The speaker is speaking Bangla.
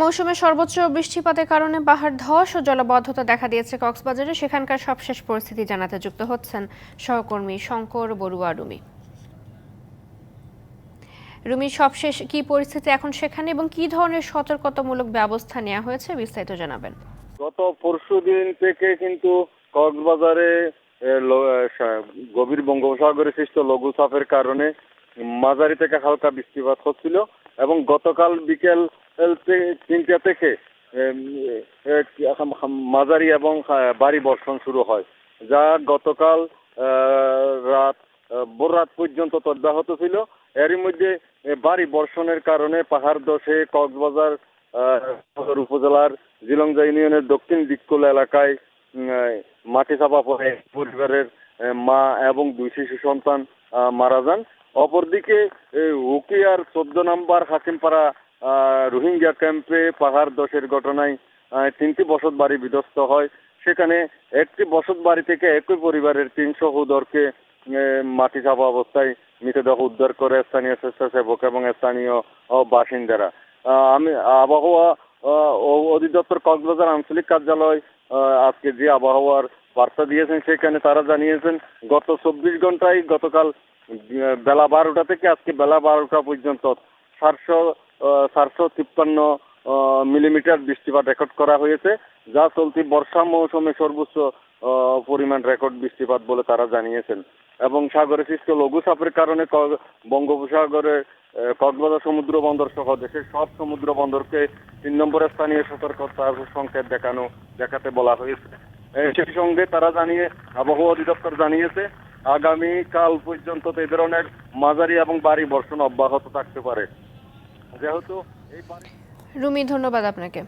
মৌসুমে সর্বোচ্চ বৃষ্টিপাতের কারণে পাহাড় ধস ও জলবদ্ধতা দেখা দিয়েছে কক্সবাজারে। সেখানকার সবশেষ পরিস্থিতি জানাতে যুক্ত হচ্ছেন সহকর্মী শঙ্কর বড়ুয়া রুমি। রুমি, সবশেষ কি পরিস্থিতি এখন সেখানে এবং কি ধরনের সতর্কতামূলক ব্যবস্থা নেওয়া হয়েছে বিস্তারিত জানাবেন। গত পরশু দিন থেকে কিন্তু কক্সবাজারে গভীর বঙ্গোপসাগরে সৃষ্ট লঘুচাপের কারণে মাঝারি থেকে হালকা বৃষ্টিপাত হচ্ছিল এবং গতকাল বিকেল তিনটা থেকে মাঝারি এবং ভারী বর্ষণ শুরু হয়। যা গতকাল রাত ভোর রাত পর্যন্ত অব্যাহত ছিল। এরই মধ্যে ভারী বর্ষণের কারণে পাহাড় দশে কক্সবাজার উপজেলার জিলংজা ইউনিয়নের দক্ষিণ দিককুল এলাকায় মাটি চাপা পড়ে। পরিবারের মা এবং দুই শিশু সন্তান মারা যান। অপরদিকে হুকিয়ার চোদ্দ নম্বর হাকিমপাড়া রোহিঙ্গা ক্যাম্পে পাহাড় দশের ঘটনায় তিনটি বসত বাড়ি বিধ্বস্ত হয়। সেখানে একটি বসত বাড়ি থেকে একই পরিবারের তিন সহোদরকে মাটি চাপা অবস্থায় মৃতদেহ উদ্ধার করে স্থানীয় স্বেচ্ছাসেবক এবং স্থানীয় বাসিন্দারা। আমি, আবহাওয়া অধিদপ্তর কক্সবাজার আঞ্চলিক কার্যালয় আজকে যে আবহাওয়ার বার্তা দিয়েছেন সেখানে তারা জানিয়েছেন, গত চব্বিশ ঘন্টায় গতকাল বেলা বারোটা থেকে আজকে বেলা বারোটা পর্যন্ত চারশো চারশো তিপ্পান্ন মিলিমিটার বৃষ্টিপাত রেকর্ড করা হয়েছে, যা চলতি বর্ষা মৌসুমে সর্বোচ্চ পরিমাণ রেকর্ড বৃষ্টিপাত বলে তারা জানিয়েছেন। এবং সাগরে সৃষ্ট লঘুচাপের কারণে বঙ্গোপসাগরে কক্সবাজার সমুদ্র বন্দর সহ দেশের সব সমুদ্র বন্দরকে তিন নম্বরের স্থানীয় সতর্কতার সংকেত দেখানো, দেখাতে বলা হয়েছে। সেই সঙ্গে তারা জানিয়ে, আবহাওয়া অধিদপ্তর জানিয়েছে আগামী কাল পর্যন্ত এই ধরনের মাঝারি এবং ভারী বর্ষণ অব্যাহত থাকতে পারে। যেহেতু রুমি ধন্যবাদ আপনাকে।